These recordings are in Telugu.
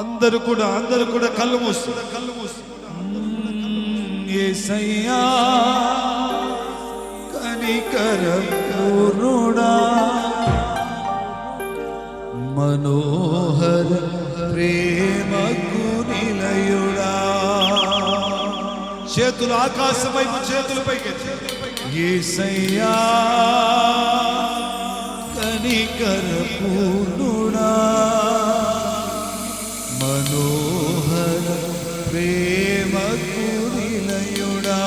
అందరూ కూడా అందరూ కూడా కళ్ళు మూసి. కళ్ళు మూసి ఏసయ్యా కనికర పూర్ణుడా మనోహర ప్రేమకు నిలయుడా. చేతులు ఆకాశం వైపు చేతులు పైకి ఏసయ్యా కనికర పూర్ణుడా మనోహర ప్రేమకు నిలయుడా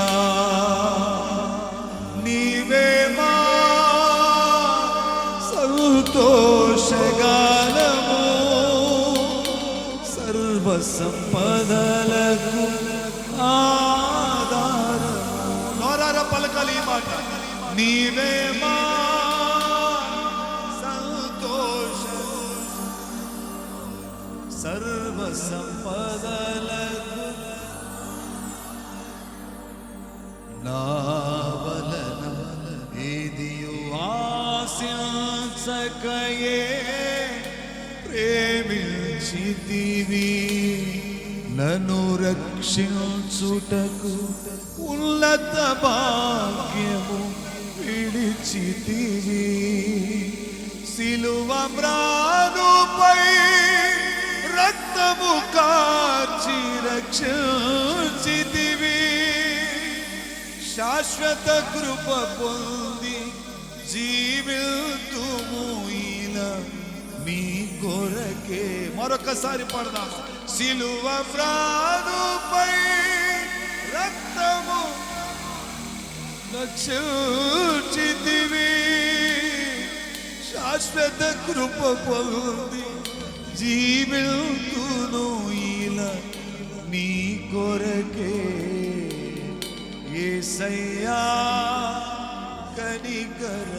నీవే మా సంతోషగానము సర్వ సంపదలకు ఆధార నోరార పలకాలి మాట నీవే మా సంపదలకు నావలన ఏదియు ఆశించకయే ప్రేమించితివి నన్ను రక్షించుటకు ఉన్నత భాగ్యము విడిచితివి. సిలువ ప్రాణుపై రక్షించితివి శాశ్వత కృప పొంది జీవితుము ఇలా మీ కొరకే. మరొకసారి పడదాం. సిలువ ప్రాణుపై రక్తము రక్షించితివి శాశ్వత కృప పొంది జీవితును ఇలా నీ కొరకే ఏసయ్యా కనికర.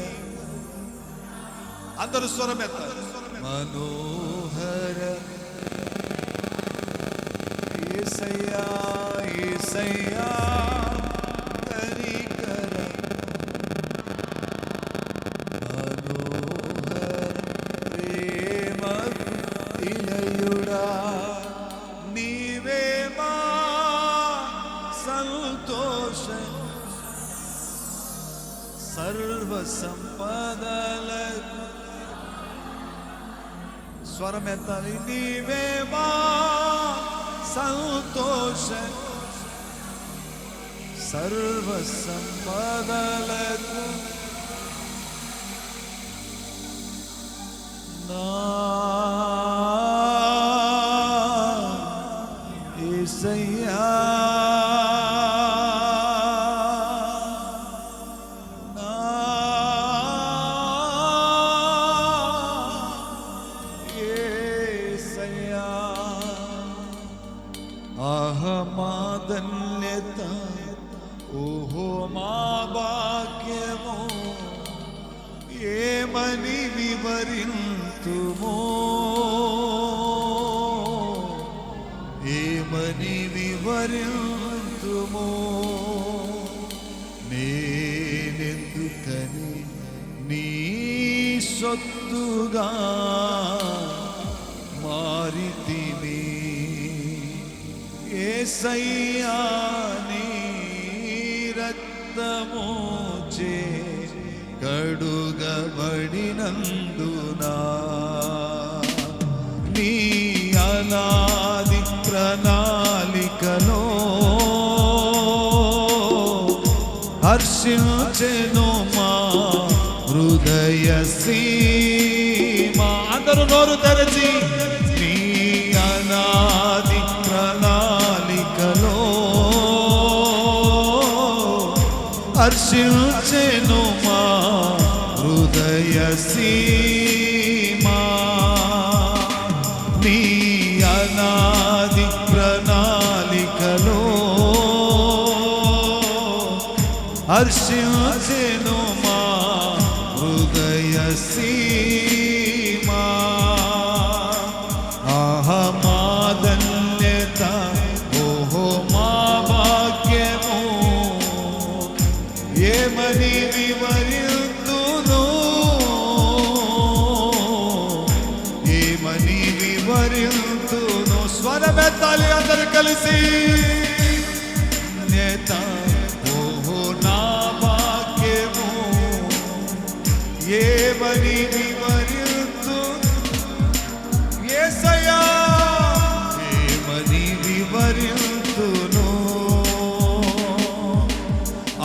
అందరూ స్వరం ఎత్తారు మనోహర. ఏసయ్యా ఏసయ్యా. సంతోష సర్వ సంపదలకు స్వరం ఎత్తాలి నీవే మా సంతోష సర్వ సంపదలకు నా ఏమని వివరింతుమో? ఏమని వివరింతుమో? నేనెందుకని నీ సొత్తుగా మారితిని? ఏసయ్యా నీ రక్తమోచే కడు కడుగబడినందునా నీ అనాది ప్రణాళికలో హర్షించెను మా హృదయ సీమా. అందరూ నోరు తెరచి. నీ అనాది ప్రణాళికలో హర్షించెను మా హృదయ సీమా. ఆహ మా ఓహో మా భాగ్యము. ఏమని వివరితును ఏమని వివరితును తల్లి అందరూ కలిసి. నేత ఏమని వివరిస్తూ ఏసయ్యా ఏమని వివరిస్తును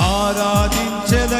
ఆరాధించద